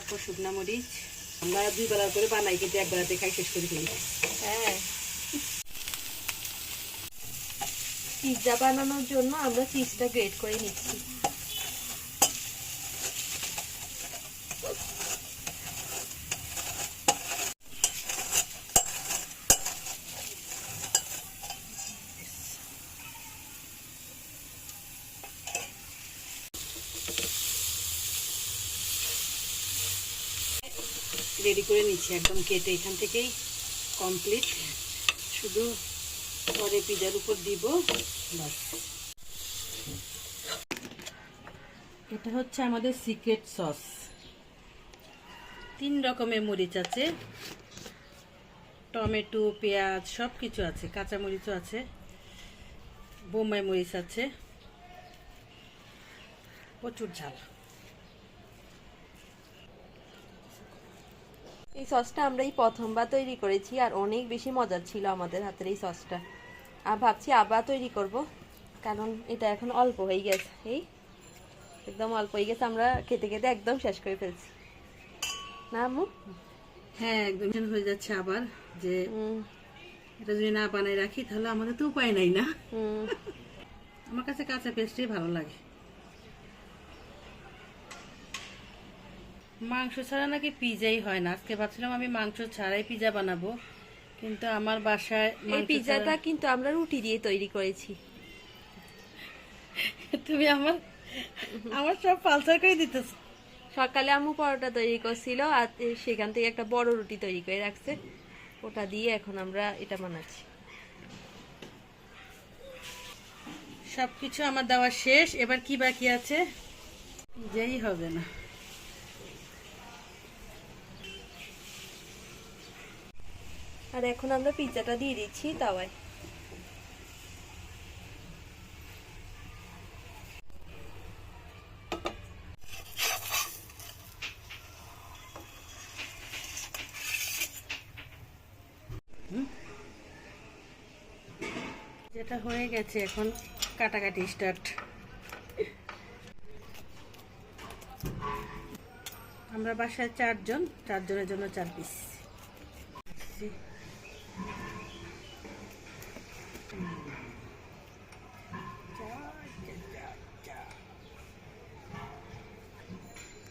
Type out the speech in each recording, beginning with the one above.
তারপর শুকনা মরিচ। আমরা দুই বেলা করে বানাই, কিন্তু এক বেলাতে খাই, শেষ করে ফেলি। হ্যাঁ। পিৎজা বানানোর জন্য আমরা চিজটা গ্রেট করে নিচ্ছি। রেডি করে নিচ্ছি একদম কেটে এখান থেকেই কমপ্লিট শুধু পরে পিজার উপর দিব বাস এটা হচ্ছে আমাদের সিক্রেট সস তিন রকমের মরিচ আছে, টমেটো, পেঁয়াজ সব কিছু আছে কাঁচা মরিচও আছে, বোম্বাই মরিচ আছে। প্রচুর ঝাল। এই সসটা আমরা এই প্রথমবার তৈরি করেছি আর অনেক বেশি মজার ছিল আমাদের হাতের এই সসটা। আর ভাবছি আবার তৈরি করব কারণ এটা এখন অল্প হয়ে গেছে। এই একদম অল্প হয়ে গেছে আমরা খেতে খেতে একদম শেষ করে ফেলছি। না আম্মু? হ্যাঁ একদম হয়ে যাচ্ছে আবার যে এটা যদি না বানাই রাখি তাহলে আমাদের তো উপায় নাই না। আমার কাছে কাঁচা পেস্টই ভালো লাগে। মাংস ছাড়া নাকি পিজাই হয় না। আজকে ভাবছিলাম আমি মাংস ছাড়াই পিজা বানাবো কিন্তু আমার বাসায় এই ছাড়া- কিন্তু আমরা রুটি দিয়ে তৈরি করেছি। তুমি আমার আমার সব পালসার করে দিতেছ। সকালে আম্মু পরোটা তৈরি করছিল আর সেখান থেকে একটা বড় রুটি তৈরি করে রাখছে। ওটা দিয়ে এখন আমরা এটা বানাচ্ছি। সবকিছু আমার দেওয়া শেষ। এবার কি বাকি আছে? যেই হবে না। আর এখন আমরা পিৎজাটা দিয়ে দিচ্ছি তাওয়ায়। যেটা হয়ে গেছে এখন কাটাকাটি স্টার্ট আমরা বাসায় চারজন, চারজনের জন্য চার পিস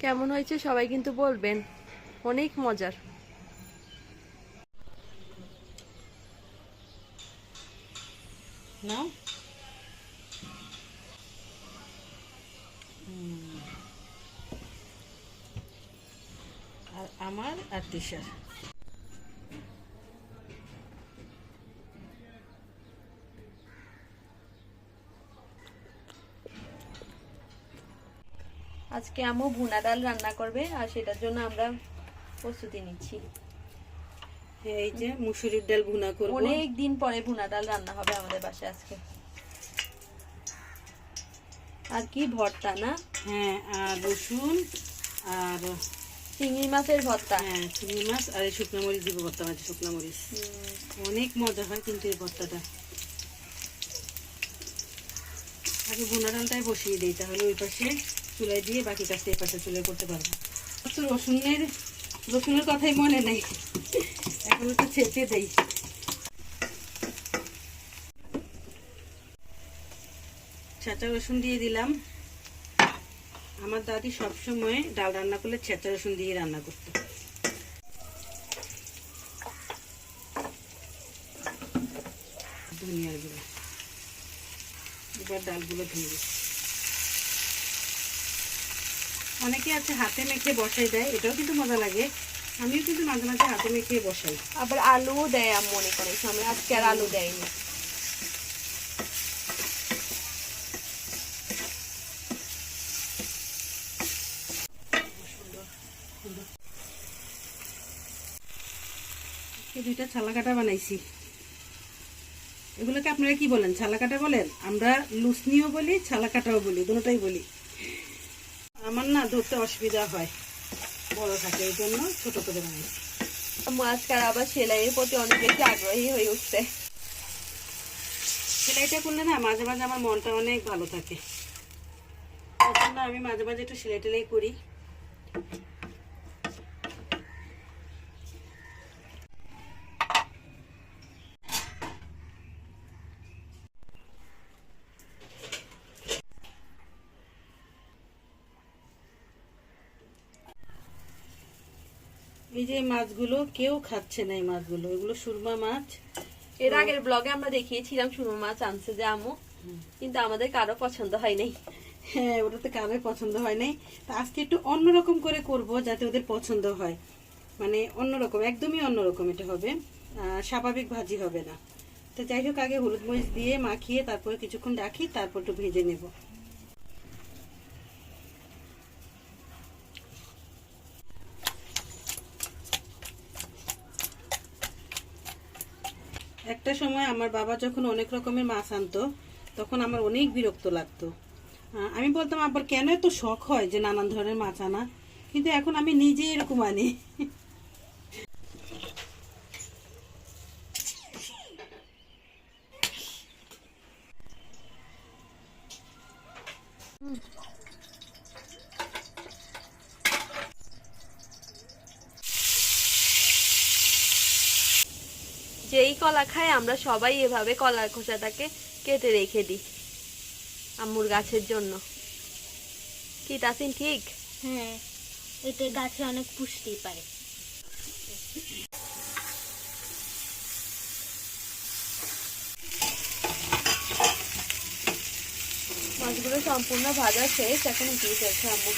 কেমন হয়েছে সবাই কিন্তু বলবেন। অনেক মজার। আর আমার আর তিশার। আজকে আম্মু ভুনা ডাল রান্না করবে আর সেটার জন্য আমরা প্রস্তুতি নিচ্ছি। এই যে মুসুরির ডাল ভুনা করব। অনেক দিন পরে ভুনা ডাল রান্না হবে আমাদের বাসায় আজকে। আর কি ভর্তা না? হ্যাঁ আর রসুন আর চিংড়ি মাছের ভর্তা। হ্যাঁ চিংড়ি মাছ আর এই শুকনো মরিচ দিব ভর্তা মাছ শুকনো মরিচ। অনেক মজা হয় কিন্তু এই ভর্তাটা। আগে ভুনা ডালটাই বসিয়ে দিই তাহলে ওই পাশে চুলায় দিয়ে বাকি কাজটা এই পাশে চুলায় করতে পারব। তো রসুনের রসুনের কথাই মনে নেই। এখন একটু ছেঁচে দেই। ছেঁচা রসুন দিয়ে দিলাম। আমার দাদি সবসময় ডাল রান্না করলে ছেঁচা রসুন দিয়ে রান্না করতো। ধনিয়ার গুঁড়ো। এবার ডালগুলো ধুয়ে দিচ্ছি। অনেকে আছে হাতে মেখে বসাই দেয় এটাও কিন্তু মজা লাগে। আমিও কিন্তু মাঝে মাঝে হাতে মেখে বসাই। আবার আলুও দেয় আমি মনে করে সামনে আজকে আর আলু দেয়নি। দুইটা ছালা কাটা বানাইছি। এগুলোকে আপনারা কি বলেন? ছালা কাটা বলেন? আমরা লুসনিও বলি ছালা কাটাও বলি দুটোটাই বলি। আমার না ধরতে অসুবিধা হয়। বড় থাকে এই জন্য ছোট করে বানাইছি আজকাল আবার সেলাইয়ের প্রতি অনেক বেশি আগ্রহী হয়ে উঠছে। সেলাইটা করলে না মাঝে মাঝে আমার মনটা অনেক ভালো থাকে। আমি মাঝে মাঝে একটু সেলাই টেলাই করি। এই যে মাছগুলো কেউ খাচ্ছে না এই মাছগুলো এগুলো সুরমা মাছ। এর আগের ব্লগে আমরা দেখিয়েছিলাম সুরমা মাছ আনছে যে আমু কিন্তু আমাদের কারও পছন্দ হয় নাই। হ্যাঁ ওটাতে কারোর পছন্দ হয় নাই। তা আজকে একটু অন্যরকম করে করব যাতে ওদের পছন্দ হয়। মানে অন্যরকম একদমই অন্যরকম এটা হবে। স্বাভাবিক ভাজি হবে না। তো যাই হোক আগে হলুদ মরিচ দিয়ে মাখিয়ে তারপরে কিছুক্ষণ রাখি তারপর একটু ভেজে নেব। একটা সময় আমার বাবা যখন অনেক রকমের মাছ আনতো, তখন আমার অনেক বিরক্ত লাগতো। আমি বলতাম আবার কেন এত শখ হয় যে নানান ধরনের মাছ আনা? কিন্তু এখন আমি নিজে এরকম আনি। যেই কলা খাই আমরা সবাই এভাবে কলার খোসাটাকে কেটে রেখে দিই আম্মুর গাছের জন্য। কি তাসিন ঠিক? হ্যাঁ এতে গাছে অনেক পুষ্টি পায় মাছগুলো সম্পূর্ণ ভাজা শেষ এখন উঠিয়ে ফেলছে আম্মু।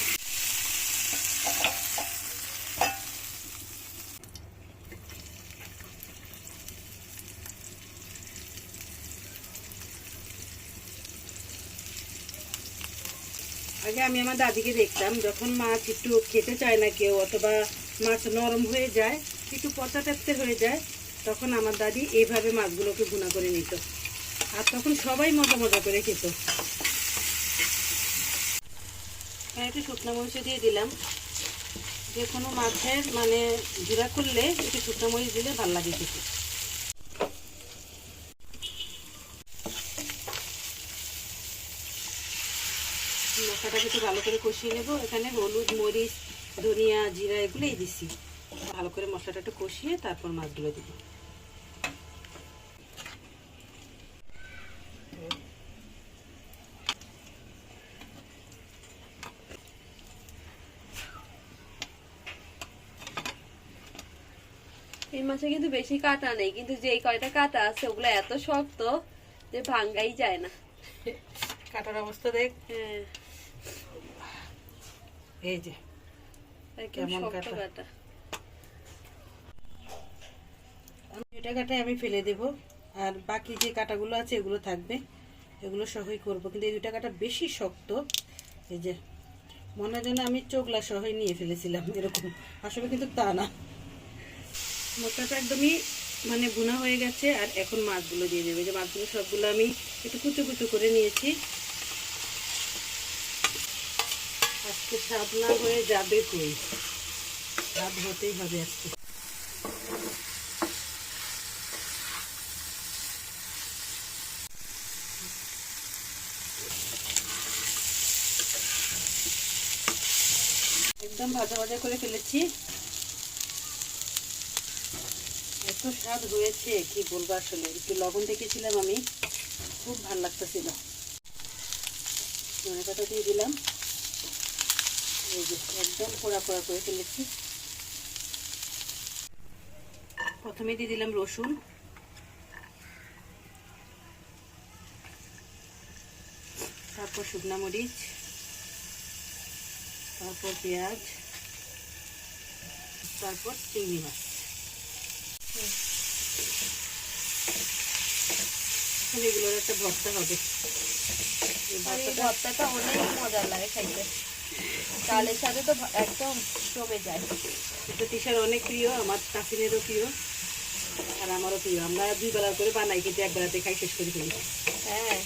আগে আমি আমার দাদিকে দেখতাম, যখন মাছ একটু খেতে চায় না কেউ অথবা মাছ নরম হয়ে যায়, একটু পচা টাইপের হয়ে যায়, তখন আমার দাদি এইভাবে মাছগুলোকে ভুনা করে নিত। আর তখন সবাই মজা মজা করে খেত। একটু শুকনো মরিচ দিয়ে দিলাম। যে কোনো মাছের মানে জিরা করলে একটু শুকনো মরিচ দিলে ভালো লাগে খেতে। মশলাটাকে একটু ভালো করে কষিয়ে নেব। এখানে হলুদ মরিচ ধনিয়া জিরা এগুলোই দিছি। ভালো করে মশলাটা একটু কষিয়ে তারপর মাছগুলো দিব। এই মাছে কিন্তু বেশি কাটা নেই কিন্তু যেই কয়টা কাটা আছে ওগুলো এত শক্ত যে ভাঙ্গাই যায় না। কাটার অবস্থা দেখ। হ্যাঁ। এই যে কেমন কাটা? কাটা। এটা কাটাই আমি ফেলে দেব আর বাকি যে কাটাগুলো আছে এগুলো থাকবে এগুলো সহই করব। কিন্তু এই দুটা কাটা বেশি শক্ত এই যে মনে হয় যেন আমি চোগলা সহই নিয়ে ফেলেছিলাম এরকম। আসলে কিন্তু তা না। মশলাটা একদমই মানে ভুনা হয়ে গেছে আর এখন মাছগুলো দিয়ে দেবে। যে মাছগুলো সবগুলো আমি একটু কুচু কুচু করে নিয়েছি। আজকে স্বাদ না হয়ে যাবে কই? স্বাদ হতেই হবে আজকে। একদম ভাজা ভাজা করে ফেলেছি। এত স্বাদ হয়েছে, কি বলব আসলে? একটু লবণ দেখেছিলাম আমি। খুব ভালো লাগতেছিল। ধনে পাতা দিয়ে দিলাম। একদম পোড়া পোড়া করে ফেলেছি। প্রথমে দিয়ে দিলাম রসুন। তারপর শুকনা মরিচ। তারপর পেঁয়াজ। তারপর চিংড়ি মাছ। এগুলোর একটা ভর্তা হবে। ভর্তাটা অনেক মজার লাগে খাইতে। চালের সাথে তো একদম জমে যায়। এটা তিশার অনেক প্রিয় আমার কাসিনেরও প্রিয় আর আমারও প্রিয়। আমরা দুই বেলা করে বানাই কিন্তু এক বেলাতে খাই শেষ করে ফেলি। হ্যাঁ।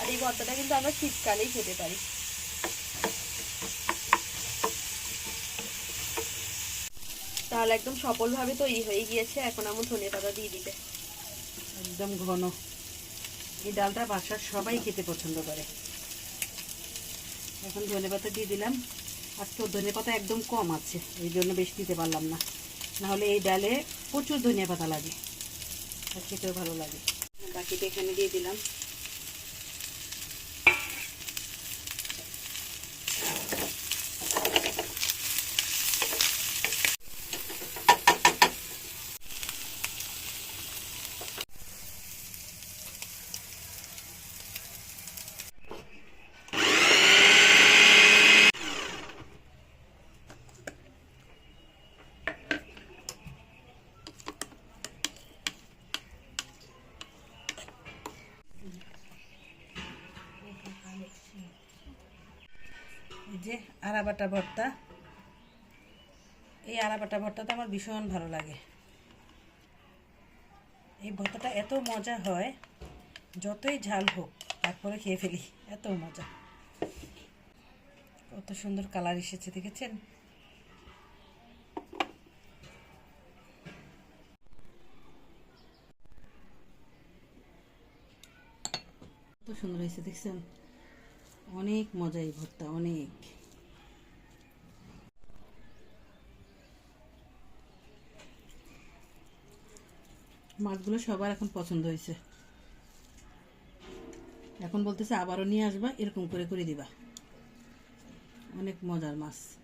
আর এই ভর্তাটা কিন্তু আমরা শীতকালেই খেতে পারি। তাহলে একদম সফলভাবে তৈরি হয়ে গিয়েছে। এখন আমার ধনে পাতা দিয়ে দিবে একদম ঘন। এই ডালটা বাসার সবাই খেতে পছন্দ করে। এখন ধনে পাতা দিয়ে দিলাম। আজকে ধনে পাতা একদম কম আছে, এই জন্য বেশি দিতে পারলাম না। নাহলে এই ডালে প্রচুর ধনিয়া পাতা লাগে, আর খেতেও ভালো লাগে। বাকিটা এখানে দিয়ে দিলাম। যে আরাবাটা ভর্তা। এই আরাবাটা ভর্তাটা আমার ভীষণ ভালো লাগে। এই ভর্তাটা এত মজা হয়, যতই ঝাল হোক, তারপরে খেয়ে ফেলি, এত মজা। কত সুন্দর কালার এসেছে, দেখেছেন? সুন্দর হয়েছে, দেখছেন? অনেক মজা এই ভর্তা, অনেক। মাছগুলো সবার এখন পছন্দ হয়েছে। এখন বলতেছে আবারও নিয়ে আসবা, এরকম করে করে দিবা। অনেক মজার মাছ।